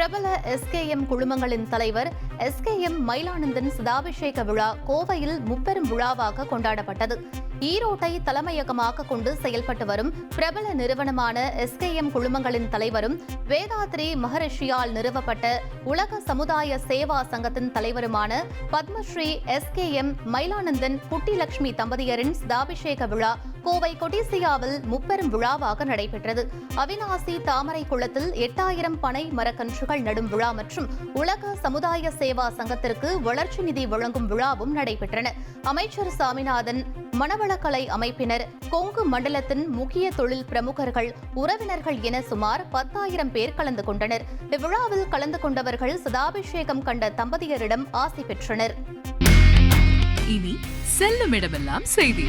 பிரபல எஸ்கேஎம் குழுமங்களின் தலைவர் எஸ்கேஎம் மயிலானந்தன் சதாபிஷேக விழா கோவையில் முப்பெரும் விழாவாக கொண்டாடப்பட்டது. ஈரோட்டை தலைமையகமாக கொண்டு செயல்பட்டு வரும் பிரபல நிறுவனமான எஸ்கேஎம் குழுமங்களின் தலைவரும் வேதாத்ரி மகரிஷியால் நிறுவப்பட்ட உலக சமுதாய சேவா சங்கத்தின் தலைவருமான பத்மஸ்ரீ எஸ்கேஎம் மயிலானந்தன் குட்டிலட்சுமி தம்பதியரின் சதாபிஷேக விழா கோவை கொடிசியாவில் முப்பெரும் விழாவாக நடைபெற்றது. அவிநாசி தாமரை குளத்தில் எட்டாயிரம் பனை மரக்கன்றுகள் நடும் விழா மற்றும் உலக சமுதாய சேவா சங்கத்திற்கு வளர்ச்சி நிதி வழங்கும் விழாவும் நடைபெற்றன. அமைச்சர் சாமிநாதன் மணவளக்கலை அமைப்பினர் கொங்கு மண்டலத்தின் முக்கிய தொழில் பிரமுகர்கள் உறவினர்கள் என சுமார் பத்தாயிரம் பேர் கலந்து கொண்டனர். இவ்விழாவில் கலந்து கொண்டவர்கள் சதாபிஷேகம் கண்ட தம்பதியரிடம் ஆசி பெற்றனர். இனி செல்லும் இடமெல்லாம் செய்தி.